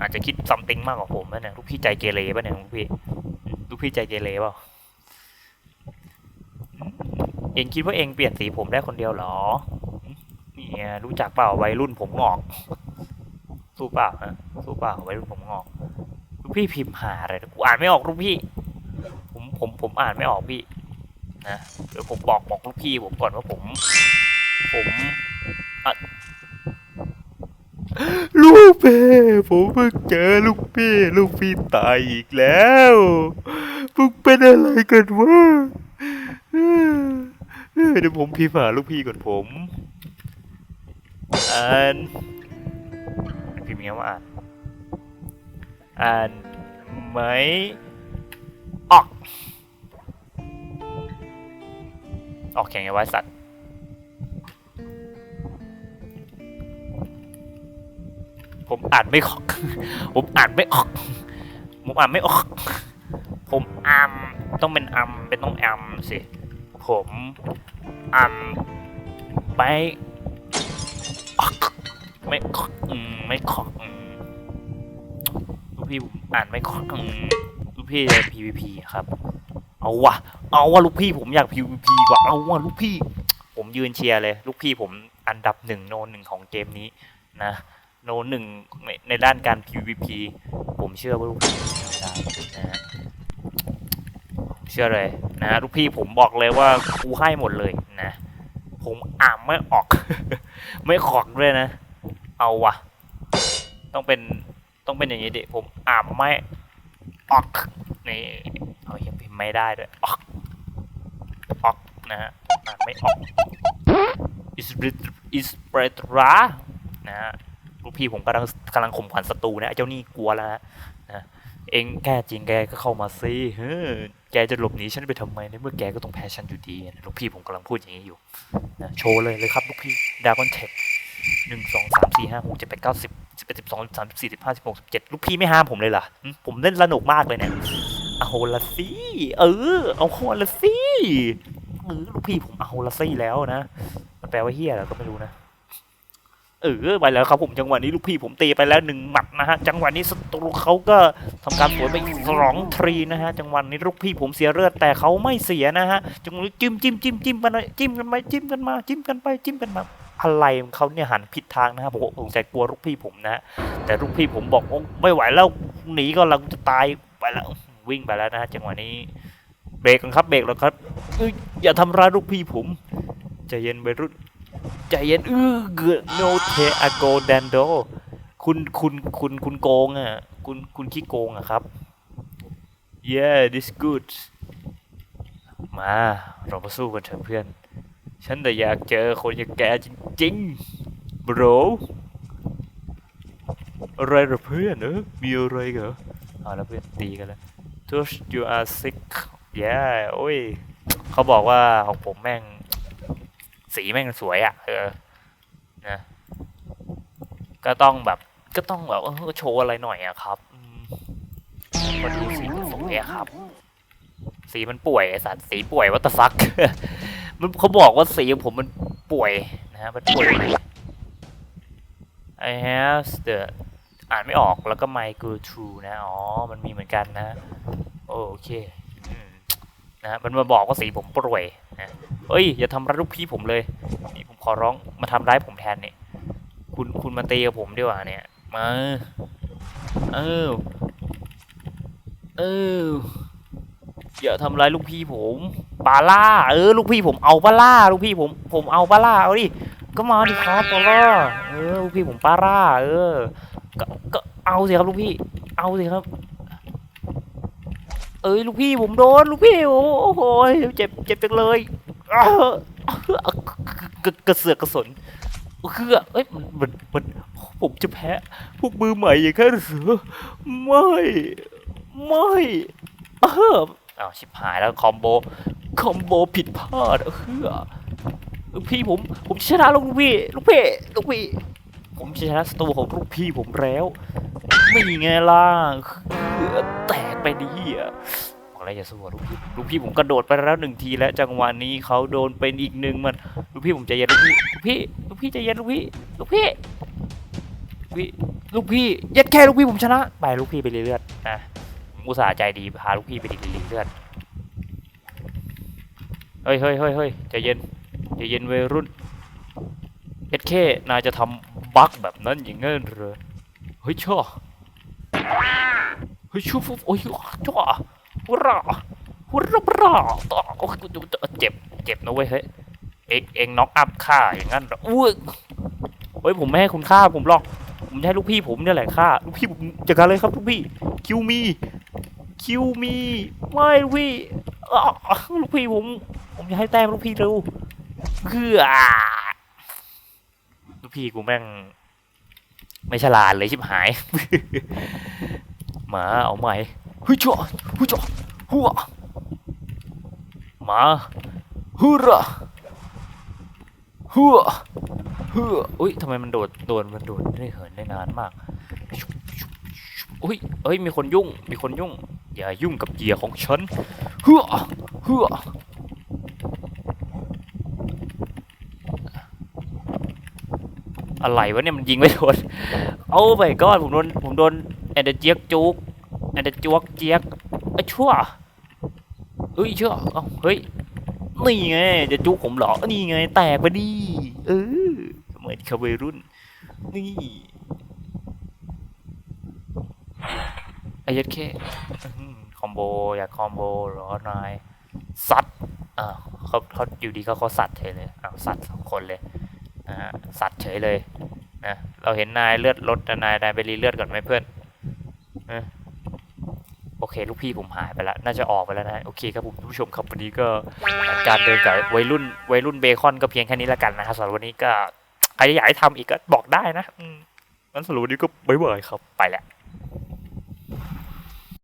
อาจจะคิดซัมติงมากกว่าผมนะเนี่ยลูกพี่ใจเกเรป่ะเนี่ยลูกพี่ลูกพี่ใจเกเรเปล่าเองคิดว่าเองเปลี่ยนสีผมได้คนเดียวเหรอเนี่ยรู้จักเปล่าวัยรุ่นผมงอก สู้เปล่าฮะสู้เปล่าวัยรุ่นผมงอก ลูกพี่พิมพ์หาอะไรกูอ่านไม่ออกลูกพี่ ผมผมผมอ่านไม่ออกพี่นะเดี๋ยวผมบอกบอกลูกพี่ผมก่อนว่าผม ผมอะ ลูกเพ่ผมเพิ่งเจอลูกพี่ลูกพี่ตายอีกแล้วพวกเป็นอะไรกันวะเดี๋ยวผมพิมพ์หาลูกพี่ก่อนผมอ่านพิมพ์ยังไงว่าอ่านอ่านไหมออก ออกแข่งไงวะสัตว์ ผมอ่านไม่ออกผมอ่านไม่ออกผมอ่านไม่ออก ผมอัมต้องเป็นอัมเป็นต้องอัมสิ ผมอัมไม่ออกไม่ออกอืมไม่ขอกอืมลูกพี่ผมอ่านไม่ขอกลูกพี่จะ PVP ครับ เอาวะเอาวะลูกพี่ผมอยาก PVP กว่าเอาวะลูกพี่ ผมยืนเชียร์เลย ลูกพี่ผมอันดับหนึ่งโนนหนึ่งของเกมนี้นะ โนหนึ่งในด้านการ PVP ผมเชื่อว่าลูกพี่ได้นะฮะเชื่อเลยนะลูกพี่ผมบอกเลยว่ากูให้หมดเลยนะ ผมอ่านไม่ออก ไม่ขอกด้วยนะ เอาวะต้องเป็นต้องเป็นอย่างนี้ดิผมอ่านไม่ออกนี่เอายังพิมพ์ไม่ได้ด้วยออกออกนะฮะอ่านไม่ออก is is b r e t r a นะฮะ ลูกพี่ผมกำลังกำลังข่มขวัญศัตรูนะเจ้านี่กลัวแล้วนะนะเองแกจริงแกก็เข้ามาซิเฮ้อแกจะหลบหนีฉันไปทำไมในเมื่อแกก็ต้องแพ้ฉันอยู่ดีลูกพี่ผมกำลังพูดอย่างนี้อยู่นะโชว์เลยเลยครับลูกพี่ดากอนเทคหนึ่งสองสามสี่ห้าหกเจ็ดแปดเก้าสิบสิบเอ็ดสิบสองสิบสามสิบสี่สิบห้าสิบหกสิบเจ็ดลูกพี่ไม่ห้ามผมเลยเหรอผมเล่นสนุกมากเลยเนี่ยเอาละสิเออ เอาคนละสิเออลูกพี่ผมเอาละสิแล้วนะมันแปลว่าเฮียอะไรก็ไม่รู้นะ เออไปแล้วครับผมจังหวะนี้ลูกพี่ผมตีไปแล้วหนึ่งหมัดนะฮะจังหวะนี้ศัตรูเขาก็ทำการสวนไปสองทรีนะฮะจังหวะนี้ลูกพี่ผมเสียเลือดแต่เขาไม่เสียนะฮะจังหวะนี้จิ้มจิ้มจิ้มจิ้มกันไปจิ้มกันไปจิ้มกันมา จิ้มกันไปจิ้มกันมาอะไรเขาเนี่ยหันผิดทางนะฮะผมผมใจกลัวลูกพี่ผมนะฮะแต่ลูกพี่ผมบอกไม่ไหวแล้วหนีก็เราจะตายไปแล้ววิ่งไปแล้วนะฮะจังหวะนี้เบรกกันครับเบรกแล้วครับอยอย่าทำร้ายลูกพี่ผมใจเย็นไปรุ่น ใจเย็นอื้อเกโนเทอโกแดนโดคุณคุณคุณคุณโกงอะคุณคุณขี้โกงอะครับ yeah this good มาเรามาสู้กันเถอะเพื่อน ฉันแต่อยากเจอคนอย่างแกจริงๆ bro อะไรเหรอเพื่อนเออมีอะไรเหรอเอาแล้วเพื่อนตีกันแล้ว touch you are sick yeah โอ้ย เขาบอกว่าของผมแม่ง สีแม่งสวยอะ เออนะก็ต้องแบบ ก็ต้องแบบเออโชว์อะไรหน่อยอะครับมพอดีสีมันสวยอะครับ สีมันป่วยไอสัตว์สีป่วยวัตฟักมันเขาบอกว่าสีของผมมันป่วยนะฮะมันป่วย I have the อ่านไม่ออกแล้วก็ my go to นะอ๋อมันมีเหมือนกันนะ โอเคนะมันมาบอกว่าสีผมป่วย นะเอ้ยอย่าทำร้ายลูกพี่ผมเลยนี่ผมขอร้องมาทำร้ายผมแทนเนี่ยคุณคุณมาตีกับผมดีกว่าเนี่ยมาเออเอออย่าทำร้ายลูกพี่ผมปาล่าเออลูกพี่ผมเอาปาล่าลูกพี่ผมผมเอาปาล่าเอาดิก็มาดิครับปาล่าเออลูกพี่ผมปาล่าเออก็ก็เอาสิครับลูกพี่ เอาสิครับ เอ้ยลูกพี่ผมโดนลูกพี่โอ้โหเจ็บเจ็บจังเลยกระเสือกกระสนคือเอ้ยมันมันมันผมจะแพ้พวกมือใหม่อย่างแค่หรือไม่ไม่เอออ้าวชิบหายแล้วคอมโบคอมโบผิดพลาดเออลูกพี่ผมผมชนะลูกพี่ลูกพี่ลูกพี่ผมชนะสตูของลูกพี่ผมแล้วไม่ไงล่ะแตก ไปดีอะบอกแล้วอย่าสู้ลูกพี่ลูกพี่ผมกระโดดไปแล้วหนึ่งทีแล้วจังหวะนี้เขาโดนเป็นอีกหนึ่งมันลูกพี่ผมใจเย็นลูกพี่ลูกพี่ลูกพี่ใจเย็นลูกพี่ลูกพี่พี่ลูกพี่เย็ดแค่ลูกพี่ผมชนะไปลูกพี่ไปเลือดนะผมอุตส่าห์ใจดีพาลูกพี่ไปรีเลือดเฮ้ยเฮ้ยเฮ้ยเฮ้ยใจเย็นใจเย็นวัยรุ่นเย็ดแค่นายจะทำบั๊กแบบนั้นอย่างเงี้ยเหรอเฮ้ยชั่ว เฮ้ยชั่วโอ้ยชั่วฮุระฮุระบราต่อโอ้ยเจ็บเจ็บนะเว้ยเฮ้ยเองเองน็อกอัพฆ่าอย่างนั้นอุ้ยเฮ้ยผมไม่ให้คุณฆ่าผมหรอกผมให้ลูกพี่ผมเนี่ยแหละฆ่าลูกพี่ผมจัดการเลยครับลูกพี่คิวมีคิวมีไม่ลูกพี่ลูกพี่ผม ผมจะให้แต้มลูกพี่เร็วเพื่อลูกพี่กูแม่ง ไม่ฉลาดเลยชิบหาย มาเอาใหม่เฮ้ยจ่อเฮ้ยจ่อหัวมาฮูระหัวเฮ้ออุ้ยทำไมมันโดดโดนมันโดดได้เหินได้นานมากอุ้ยเอ้ยมีคนยุ่งมีคนยุ่ง อย่ายุ่งกับเหยื่อของฉันเฮ้อเฮ้ออะไรวะเนี่ยมันยิงไม่โดน เอาไปก้อนผมโดนผมโดน แอนเดเจียกจุกแอนเดอร์จวกเจียกไอ้ชั่วเฮ้ยชั่วเอ้าเฮ้ยนี่ไงจะจุกผมเหรอนี่ไง แตกไปดิเออเหมือนคาเวรุ่นนี่ไอ้ยัดแค่คอมโบอยากคอมโบหรอนายสัตว์อ่าเขาเขาอยู่ดีเขาเขาสัตว์เฉยเลยอ้าวสัตว์สองคนเลยนะฮะสัตว์เฉยเลยนะเราเห็นนายเลือดลดนายนายไปรีเลือดก่อนไหมเพื่อน นะโอเค ลูกพี่ผมหายไปแล้ว น่าจะออกไปแล้วนะ โอเคครับผมผู้ชมครับวันนี้ก็การเดินกับวัยรุ่นวัยรุ่นเบคอนก็เพียงแค่นี้แล้วกันนะครับสำหรับวันนี้ก็ใครอยากให้ทำอีกก็บอกได้นะอืมงั้นสรุปวันนี้ก็บ๊ายบายครับไปแล้ว